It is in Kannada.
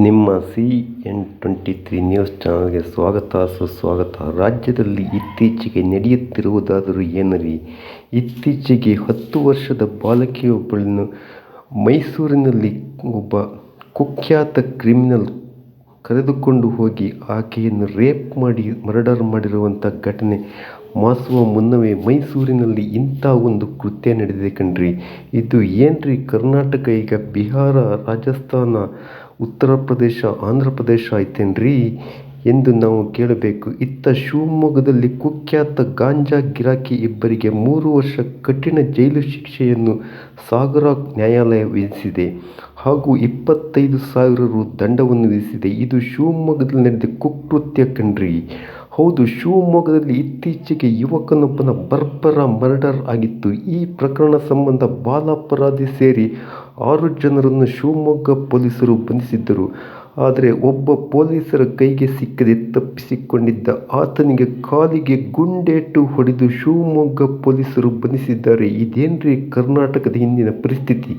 ನಿಮ್ಮ C N twenty three news ಚಾನಲ್ಗೆ ಸ್ವಾಗತ, ಸುಸ್ವಾಗತ. ರಾಜ್ಯದಲ್ಲಿ ಇತ್ತೀಚೆಗೆ ನಡೆಯುತ್ತಿರುವುದಾದರೂ ಏನರಿ? ಇತ್ತೀಚೆಗೆ ಹತ್ತು ವರ್ಷದ ಬಾಲಕಿಯೊಬ್ಬಳನ್ನು ಮೈಸೂರಿನಲ್ಲಿ ಒಬ್ಬ ಕುಖ್ಯಾತ ಕ್ರಿಮಿನಲ್ ಕರೆದುಕೊಂಡು ಹೋಗಿ ಆಕೆಯನ್ನು ರೇಪ್ ಮಾಡಿ, ಮರ್ಡರ್ ಮಾಡಿರುವಂಥ ಘಟನೆ ಮಾಸುವ ಮುನ್ನವೇ ಮೈಸೂರಿನಲ್ಲಿ ಇಂಥ ಒಂದು ಕೃತ್ಯ ನಡೆದಿದೆ ಕಣ್ರಿ. ಇದು ಏನ್ರಿ ಕರ್ನಾಟಕ ಈಗ ಬಿಹಾರ, ರಾಜಸ್ಥಾನ, ಉತ್ತರ ಪ್ರದೇಶ, ಆಂಧ್ರ ಪ್ರದೇಶ ಆಯ್ತೇನ್ರಿ ಎಂದು ನಾವು ಕೇಳಬೇಕು. ಇತ್ತ ಶಿವಮೊಗ್ಗದಲ್ಲಿ ಕುಖ್ಯಾತ ಗಾಂಜಾ ಗಿರಾಕಿ ಇಬ್ಬರಿಗೆ ಮೂರು ವರ್ಷ ಕಠಿಣ ಜೈಲು ಶಿಕ್ಷೆಯನ್ನು ಸಾಗರ ನ್ಯಾಯಾಲಯ ವಿಧಿಸಿದೆ ಹಾಗೂ ಇಪ್ಪತ್ತೈದು ಸಾವಿರ ರು ದಂಡವನ್ನು ವಿಧಿಸಿದೆ. ಇದು ಶಿವಮೊಗ್ಗದಲ್ಲಿ ನಡೆದ ಕುಕೃತ್ಯ ಕಣ್ರಿ ಹೌದು, ಶಿವಮೊಗ್ಗದಲ್ಲಿ ಇತ್ತೀಚೆಗೆ ಯುವಕನೊಬ್ಬನ ಬರ್ಬರ ಮರ್ಡರ್ ಆಗಿತ್ತು. ಈ ಪ್ರಕರಣ ಸಂಬಂಧ ಬಾಲಾಪರಾಧಿ ಸೇರಿ ಆರು ಜನರನ್ನು ಶಿವಮೊಗ್ಗ ಪೊಲೀಸರು ಬಂಧಿಸಿದ್ದರು. ಆದರೆ ಒಬ್ಬ ಪೊಲೀಸರ ಕೈಗೆ ಸಿಕ್ಕದೆ ತಪ್ಪಿಸಿಕೊಂಡಿದ್ದ ಆತನಿಗೆ ಕಾಲಿಗೆ ಗುಂಡೇಟು ಹೊಡೆದು ಶಿವಮೊಗ್ಗ ಪೊಲೀಸರು ಬಂಧಿಸಿದ್ದಾರೆ. ಇದೇನ್ರಿ ಕರ್ನಾಟಕದ ಹಿಂದಿನ ಪರಿಸ್ಥಿತಿ?